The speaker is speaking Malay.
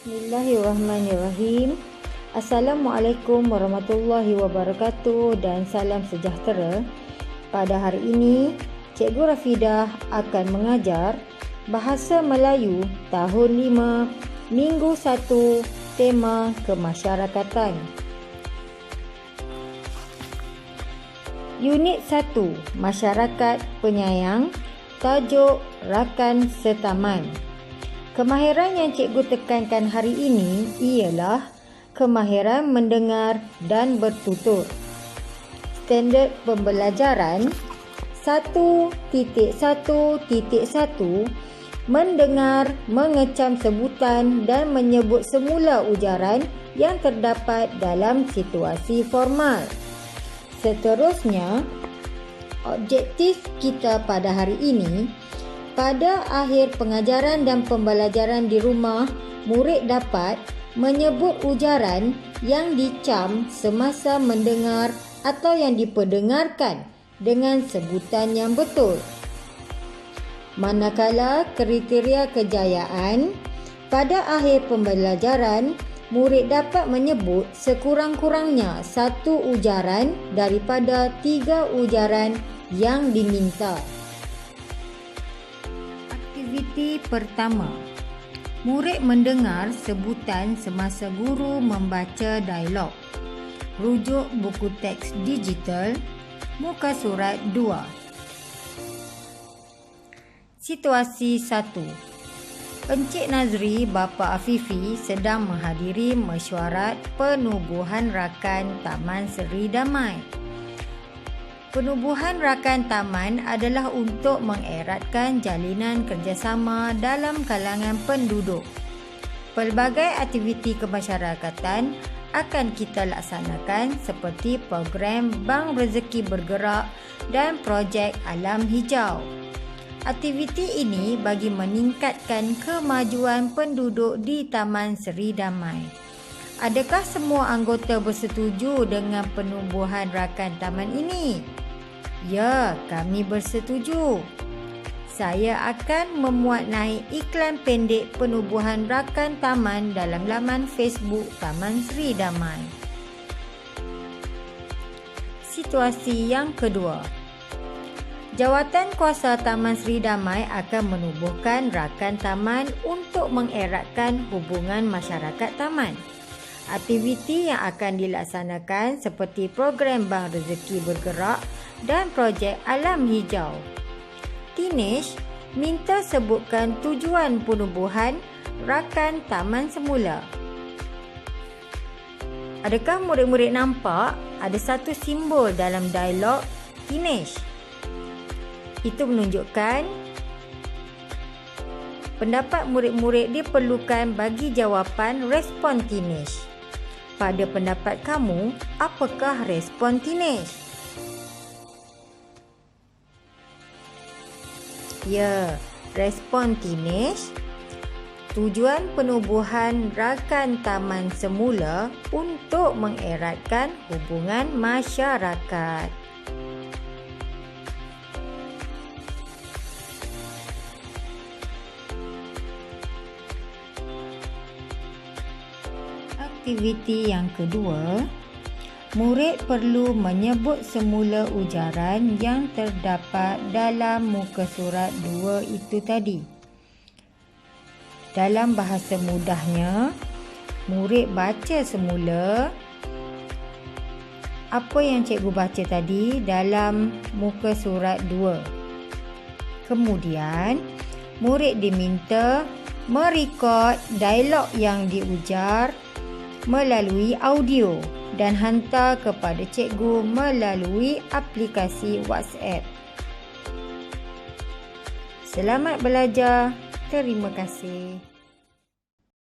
Bismillahirrahmanirrahim. Assalamualaikum warahmatullahi wabarakatuh dan salam sejahtera. Pada hari ini, Cikgu Rafidah akan mengajar Bahasa Melayu tahun 5, Minggu 1, tema kemasyarakatan. Unit 1, Masyarakat Penyayang, tajuk Rakan Setaman. Kemahiran yang cikgu tekankan hari ini ialah kemahiran mendengar dan bertutur. Standard pembelajaran 1.1.1 mendengar, mengecam sebutan dan menyebut semula ujaran yang terdapat dalam situasi formal. Seterusnya, objektif kita pada hari ini pada akhir pengajaran dan pembelajaran di rumah, murid dapat menyebut ujaran yang dicam semasa mendengar atau yang diperdengarkan dengan sebutan yang betul. Manakala kriteria kejayaan, pada akhir pembelajaran, murid dapat menyebut sekurang-kurangnya satu ujaran daripada tiga ujaran yang diminta. Aktiviti pertama. Murid mendengar sebutan semasa guru membaca dialog. Rujuk buku teks digital muka surat 2. Situasi 1. Encik Nazri bapa Afifi sedang menghadiri mesyuarat penubuhan rakan Taman Seri Damai. Penubuhan rakan taman adalah untuk mengeratkan jalinan kerjasama dalam kalangan penduduk. Pelbagai aktiviti kemasyarakatan akan kita laksanakan seperti program Bank Rezeki Bergerak dan projek Alam Hijau. Aktiviti ini bagi meningkatkan kemajuan penduduk di Taman Seri Damai. Adakah semua anggota bersetuju dengan penubuhan rakan taman ini? Ya, kami bersetuju. Saya akan memuat naik iklan pendek penubuhan rakan taman dalam laman Facebook Taman Sri Damai. Situasi yang kedua. Jawatan Kuasa Taman Sri Damai akan menubuhkan rakan taman untuk mengeratkan hubungan masyarakat taman. Aktiviti yang akan dilaksanakan seperti program Bank Rezeki Bergerak dan projek Alam Hijau. Tinesh minta sebutkan tujuan penubuhan rakan taman semula. Adakah murid-murid nampak ada satu simbol dalam dialog Tinesh? Itu menunjukkan pendapat murid-murid diperlukan bagi jawapan respon Tinesh pada pendapat kamu, apakah respon teenage? Ya, respon teenage Tujuan penubuhan rakan taman semula untuk mengeratkan hubungan masyarakat. Aktiviti yang kedua, murid perlu menyebut semula ujaran yang terdapat dalam muka surat dua itu tadi. Dalam bahasa mudahnya, murid baca semula apa yang cikgu baca tadi dalam muka surat dua. Kemudian, murid diminta merekod dialog yang diujar melalui audio dan hantar kepada cikgu melalui aplikasi WhatsApp. Selamat belajar. Terima kasih.